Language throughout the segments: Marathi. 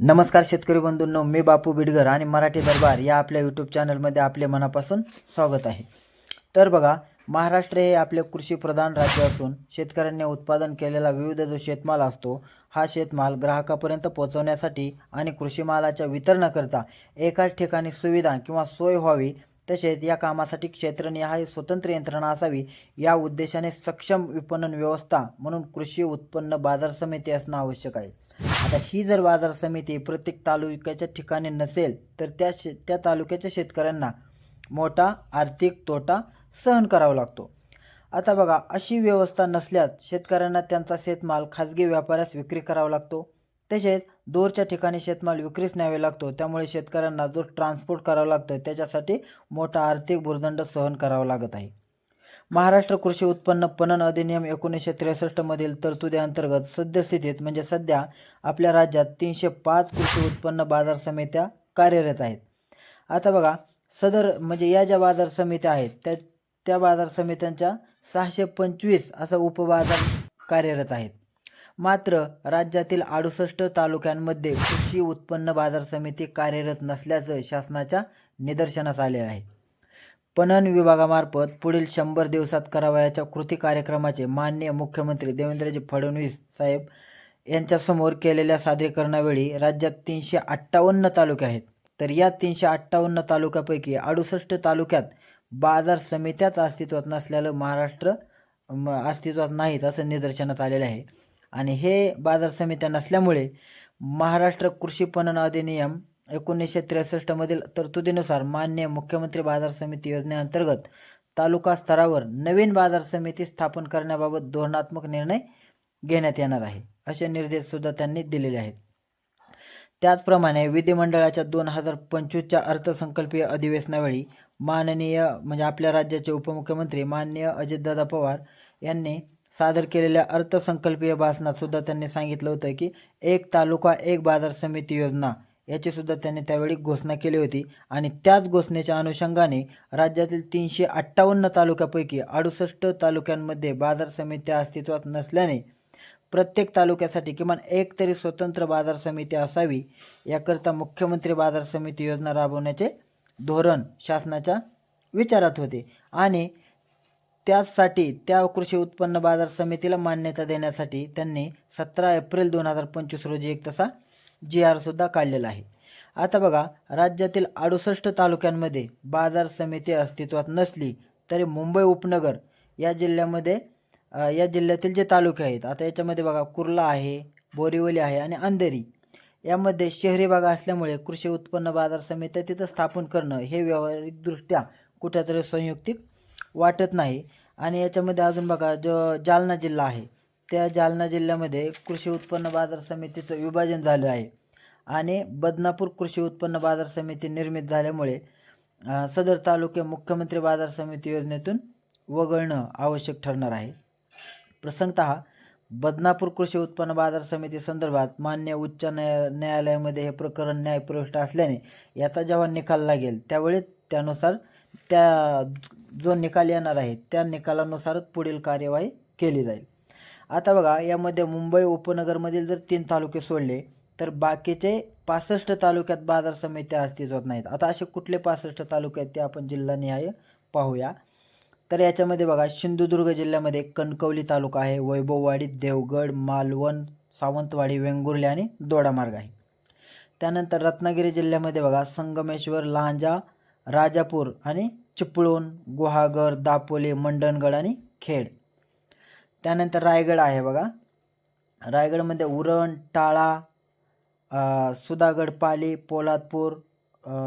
नमस्कार शेतकरी बंधूंनो मी बापू बिडगर आणि मराठी दरबार या आपल्या यूट्यूब चॅनलमध्ये आपले मनापासून स्वागत आहे. तर बघा महाराष्ट्र हे आपले कृषीप्रधान राज्य असून शेतकऱ्यांनी उत्पादन केलेला विविध जो शेतमाल असतो हा शेतमाल ग्राहकापर्यंत पोहोचवण्यासाठी आणि कृषी मालाच्या वितरणाकरता एकाच ठिकाणी सुविधा किंवा सोय व्हावी तसेच या कामासाठी क्षेत्रनिहाय स्वतंत्र यंत्रणा असावी या उद्देशाने सक्षम विपणन व्यवस्था म्हणून कृषी उत्पन्न बाजार समिती असणं आवश्यक आहे. आता ही जर बाजार समिती प्रत्येक तालुक्याच्या ठिकाणी नसेल तर त्या शे त्या तालुक्याच्या शेतकऱ्यांना मोठा आर्थिक तोटा सहन करावा लागतो. आता बघा अशी व्यवस्था नसल्यास शेतकऱ्यांना त्यांचा शेतमाल खाजगी व्यापाऱ्यास विक्री करावा लागतो. तसेच दूरच्या ठिकाणी शेतमाल विक्रीस न्यावे लागतो. त्यामुळे शेतकऱ्यांना जो ट्रान्सपोर्ट करावं लागतं त्याच्यासाठी मोठा आर्थिक भूर्दंड सहन करावा लागत आहे. महाराष्ट्र कृषी उत्पन्न पणन अधिनियम एकोणीसशे त्रेसष्टमधील तरतुदीअंतर्गत सद्यस्थितीत म्हणजे सध्या आपल्या राज्यात तीनशे पाच कृषी उत्पन्न बाजार समित्या कार्यरत आहेत. आता बघा सदर म्हणजे या ज्या बाजार समित्या आहेत त्या त्या बाजार समित्यांच्या सहाशे पंचवीस असा उपबाजार कार्यरत आहेत. मात्र राज्यातील अडुसष्ट तालुक्यांमध्ये कृषी उत्पन्न बाजार समिती कार्यरत नसल्याचं शासनाच्या निदर्शनास आले आहे. पणन विभागामार्फत पुढील शंभर दिवसात करावयाच्या कृती कार्यक्रमाचे माननीय मुख्यमंत्री देवेंद्रजी फडणवीस साहेब यांच्यासमोर केलेल्या सादरीकरणावेळी राज्यात तीनशे अठ्ठावन्न तालुके आहेत. तर या तीनशे अठ्ठावन्न तालुक्यापैकी अडुसष्ट तालुक्यात बाजार समित्याच अस्तित्वात नसलेलं महाराष्ट्र म, अस्तित्वात नाहीत असं निदर्शनात आलेलं आहे. आणि हे बाजार समित्या नसल्यामुळे महाराष्ट्र कृषी पणन अधिनियम एकोणीसशे त्रेसष्टमधील तरतुदीनुसार मान्य मुख्यमंत्री बाजार समिती योजनेअंतर्गत तालुका स्तरावर नवीन बाजार समिती स्थापन करण्याबाबत धोरणात्मक निर्णय घेण्यात येणार आहे असे निर्देशसुद्धा त्यांनी दिलेले आहेत. त्याचप्रमाणे विधिमंडळाच्या दोन हजार पंचवीसच्या अर्थसंकल्पीय अधिवेशनावेळी माननीय म्हणजे आपल्या राज्याचे उपमुख्यमंत्री माननीय अजितदादा पवार यांनी सादर केलेल्या अर्थसंकल्पीय भाषणात सुद्धा त्यांनी सांगितलं होतं की एक तालुका एक बाजार समिती योजना याची सुद्धा त्यांनी त्यावेळी घोषणा केली होती. आणि त्याच घोषणेच्या अनुषंगाने राज्यातील तीनशे अठ्ठावन्न तालुक्यापैकी अडुसष्ट तालुक्यांमध्ये बाजार समित्या अस्तित्वात नसल्याने प्रत्येक तालुक्यासाठी किमान एक तरी स्वतंत्र बाजार समिती असावी याकरता मुख्यमंत्री बाजार समिती योजना राबवण्याचे धोरण शासनाच्या विचारात होते. आणि त्याचसाठी त्या कृषी उत्पन्न बाजार समितीला मान्यता देण्यासाठी त्यांनी सतरा एप्रिल दोन हजार पंचवीस रोजी एक तसा जी आरसुद्धा काढलेला आहे. आता बघा राज्यातील अडुसष्ट तालुक्यांमध्ये बाजार समिती अस्तित्वात नसली तरी मुंबई उपनगर या जिल्ह्यामध्ये या जिल्ह्यातील जे तालुके आहेत आता याच्यामध्ये बघा कुर्ला आहे बोरिवली आहे आणि अंधेरी. यामध्ये शहरी भाग असल्यामुळे कृषी उत्पन्न बाजार समित्या तिथं स्थापन करणं हे व्यावहारिकदृष्ट्या कुठेतरी संयुक्तिक वाटत नाही. आणि याच्यामध्ये अजून बघा जो जालना जिल्हा आहे त्या जालना जिल्ह्यामध्ये कृषी उत्पन्न बाजार समितीचं विभाजन झालं आहे. आणि बदनापूर कृषी उत्पन्न बाजार समिती निर्मित झाल्यामुळे सदर तालुके मुख्यमंत्री बाजार समिती योजनेतून वगळणं आवश्यक ठरणार आहे. प्रसंगत बदनापूर कृषी उत्पन्न बाजार समिती संदर्भात मान्य उच्च न्याय न्यायालयामध्ये हे प्रकरण न्यायप्रविष्ट असल्याने याचा जेव्हा निकाल लागेल त्यावेळी त्यानुसार त्या जो निकाल येणार आहे त्या निकालानुसारच पुढील कार्यवाही केली जाईल. आता बघा यामध्ये मुंबई उपनगरमधील जर तीन तालुके सोडले तर बाकीचे पासष्ट तालुक्यात बाजार समित्या अस्तित्वात नाहीत. आता असे कुठले पासष्ट तालुके आहेत ते आपण जिल्हानिहाय पाहूया. तर याच्यामध्ये बघा सिंधुदुर्ग जिल्ह्यामध्ये कणकवली तालुका आहे वैभववाडी देवगड मालवण सावंतवाडी वेंगुर्ले आणि दोडामार्ग आहे. त्यानंतर रत्नागिरी जिल्ह्यामध्ये बघा संगमेश्वर लांजा राजापूर आणि चिपळूण गुहागर दापोली मंडणगड आणि खेड. त्यानंतर रायगड आहे बघा. रायगडमध्ये उरण टाळा सुधागड पाली पोलादपूर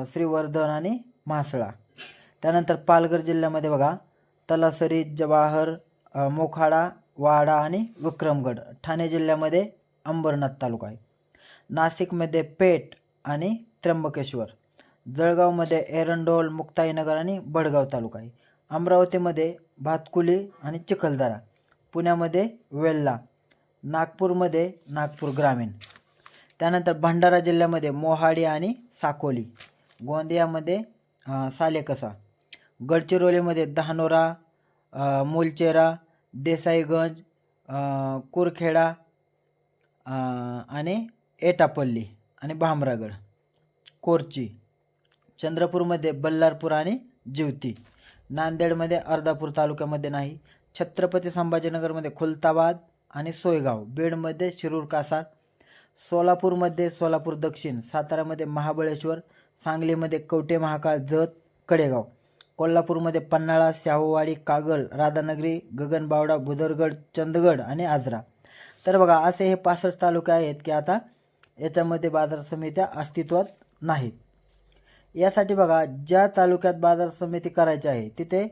श्रीवर्धन आणि म्हासळा. त्यानंतर पालघर जिल्ह्यामध्ये बघा तलासरी जवाहर मोखाडा वाडा आणि विक्रमगड. ठाणे जिल्ह्यामध्ये अंबरनाथ तालुका आहे. नाशिकमध्ये पेठ आणि त्र्यंबकेश्वर. जळगावमध्ये एरंडोल मुक्ताईनगर आणि बडगाव तालुका आहे. अमरावतीमध्ये भातकुली आणि चिखलदरा. पुण्यामध्ये वेल्ला नागपूरमध्ये नागपूर ग्रामीण. त्यानंतर भंडारा जिल्ह्यामध्ये मोहाडी आणि साकोली. गोंदियामध्ये सालेकसा. गडचिरोलीमध्ये धानोरा अ, मुलचेरा देसाईगंज कुरखेडा आणि एटापल्ली आणि भामरागड कोरची. चंद्रपूरमध्ये बल्लारपूर आणि जिवती. नांदेडमध्ये अर्धापूर तालुक्यामध्ये नाही छत्रपती संभाजीनगरमध्ये खुलताबाद आणि सोयगाव बीडमध्ये शिरूर कासार सोलापूरमध्ये सोलापूर दक्षिण सातारामध्ये महाबळेश्वर सांगलीमध्ये कवटे महाकाळ जत कडेगाव कोल्हापूरमध्ये पन्हाळा शाहूवाडी कागल राधानगरी गगनबावडा भुदरगड चंदगड आणि आजरा. तर बघा असे हे पासष्ट तालुके आहेत की आता याच्यामध्ये बाजार समित्या अस्तित्वात नाहीत. यासाठी बघा ज्या तालुक्यात बाजार समिती करायची आहे तिथे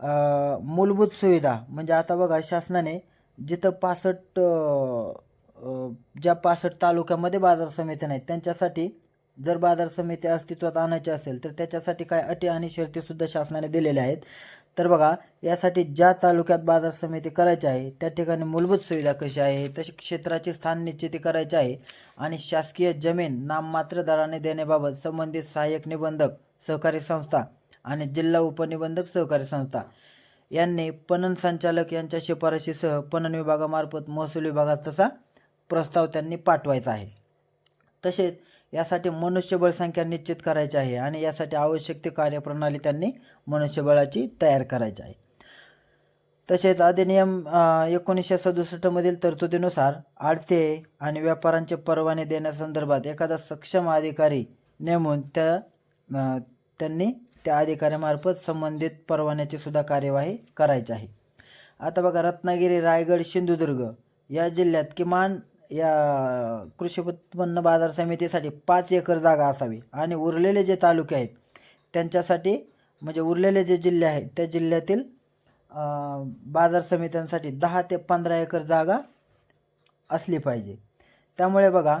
मूलभूत सुविधा. म्हणजे आता बघा शासनाने जिथं पासष्ट ज्या पासष्ट तालुक्यामध्ये बाजार समित्या नाहीत त्यांच्यासाठी जर बाजार समिती अस्तित्वात आणायची असेल तर त्याच्यासाठी काय अटी आणि शर्तीसुद्धा शासनाने दिलेल्या आहेत. तर बघा यासाठी ज्या तालुक्यात बाजार समिती करायची आहे त्या ठिकाणी मूलभूत सुविधा कशी आहे तशी क्षेत्राची स्थान निश्चिती करायची आहे आणि शासकीय जमीन नाममात्र दराने देण्याबाबत संबंधित सहाय्यक निबंधक सहकारी संस्था आणि जिल्हा उपनिबंधक सहकारी संस्था. यांनी पणन संचालक यांच्या शिफारशीसह पणन विभागामार्फत महसूल विभागात तसा प्रस्ताव त्यांनी पाठवायचा आहे. तसेच यासाठी मनुष्यबळ संख्या निश्चित करायची आहे आणि यासाठी आवश्यक ती कार्यप्रणाली त्यांनी मनुष्यबळाची तयार करायची आहे. तसेच अधिनियम एकोणीसशे सदुसष्टमधील तरतुदीनुसार आडते आणि व्यापारांचे परवाने देण्यासंदर्भात एखादा सक्षम अधिकारी नेमून त्या त्यांनी त्या अधिकाऱ्यामार्फत संबंधित परवान्याची सुद्धा कार्यवाही करायची आहे. आता बघा रत्नागिरी रायगड सिंधुदुर्ग या जिल्ह्यात किमान या कृषी उत्पन्न बाजार समितीसाठी पाच एकर जागा असावी आणि उरलेले जे तालुके आहेत त्यांच्यासाठी म्हणजे उरलेले जे जिल्हे आहेत त्या जिल्ह्यातील बाजार समित्यांसाठी दहा ते पंधरा एकर जागा असली पाहिजे. त्यामुळे बघा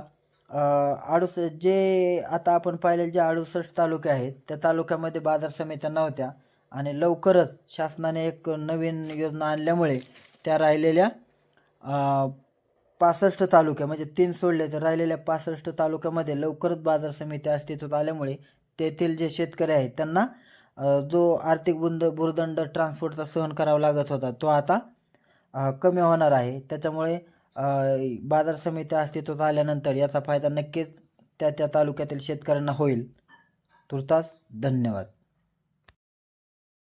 अडुस जे आता आपण पाहिलेले जे अडुसष्ट तालुके आहेत त्या तालुक्यामध्ये बाजार समित्या नव्हत्या आणि लवकरच शासनाने एक नवीन योजना आणल्यामुळे त्या राहिलेल्या पासष्ट तालुक्या म्हणजे तीन सोडले तर राहिलेल्या पासष्ट तालुक्यामध्ये लवकरच बाजार समित्या अस्तित्वात आल्यामुळे तेथील जे शेतकरी आहेत त्यांना जो आर्थिक बुंद बुरदंड ट्रान्सपोर्टचा सहन करावा लागत होता तो आता कमी होणार आहे. त्याच्यामुळे बाजार समित्या अस्तित्वात आल्यानंतर याचा फायदा नक्कीच त्या त्या तालुक्यातील शेतकऱ्यांना होईल. तुर्तास धन्यवाद.